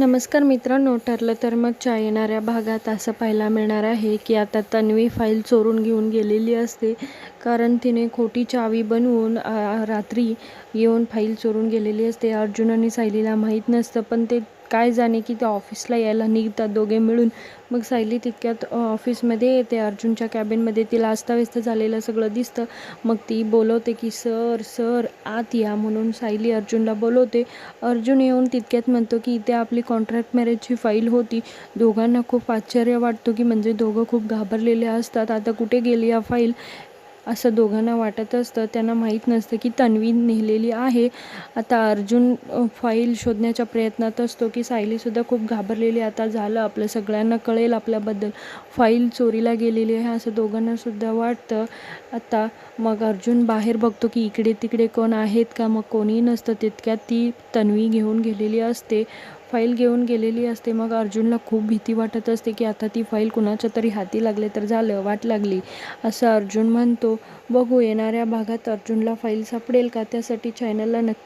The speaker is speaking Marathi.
नमस्कार मित्रांनो ठरलं तर मग च्या येणाऱ्या भागात असं पाहायला मिळणार आहे की आता तन्वी फाईल चोरून घेऊन गेलेली असते कारण तिने खोटी चावी बनवून रात्री येऊन फाईल चोरून गेलेली असते. अर्जुन आणि सायलीला माहीत नसतं पण ते काय जाणे की ते ऑफिसला यायला निघतात दोघे मिळून. मग सायली तितक्यात ऑफिसमध्ये येते. अर्जुनच्या कॅबिनमध्ये तिला अस्ताव्यस्त झालेलं सगळं दिसतं. मग ती बोलवते की सर सर आत या म्हणून सायली अर्जुनला बोलवते. अर्जुन येऊन तितक्यात म्हणतो की इथे आपली कॉन्ट्रॅक्ट मॅरेजची फाईल होती. दोघांना खूप आश्चर्य वाटतो की म्हणजे दोघं खूप घाबरलेले असतात. आता कुठे गेली या फाईल असं दोघांना वाटत असतं. त्यांना माहीत नसतं की तन्वी नेलेली आहे. आता अर्जुन फाईल शोधण्याच्या प्रयत्नात असतो की सायलीसुद्धा खूप घाबरलेली आता झालं आपलं सगळ्यांना कळेल आपल्याबद्दल. फाईल चोरीला गेलेली आहे असं दोघांनासुद्धा वाटतं. आता मग अर्जुन बाहेर बघतो की इकडे तिकडे कोण आहेत का? मग कोणीही नसतं तितक्यात ती तन्वी घेऊन गेलेली असते. फाईल घेऊन गेलेली असते. मग अर्जुनला खूप भीती वाटत असते की आता ती फाईल कुणाच्या तरी हाती लागले तर झालं वाट लागली. असं अर्जुन म्हणतो. बघू येणाऱ्या भागात अर्जुनला फाईल सापडेल का? त्यासाठी चॅनलला नक्की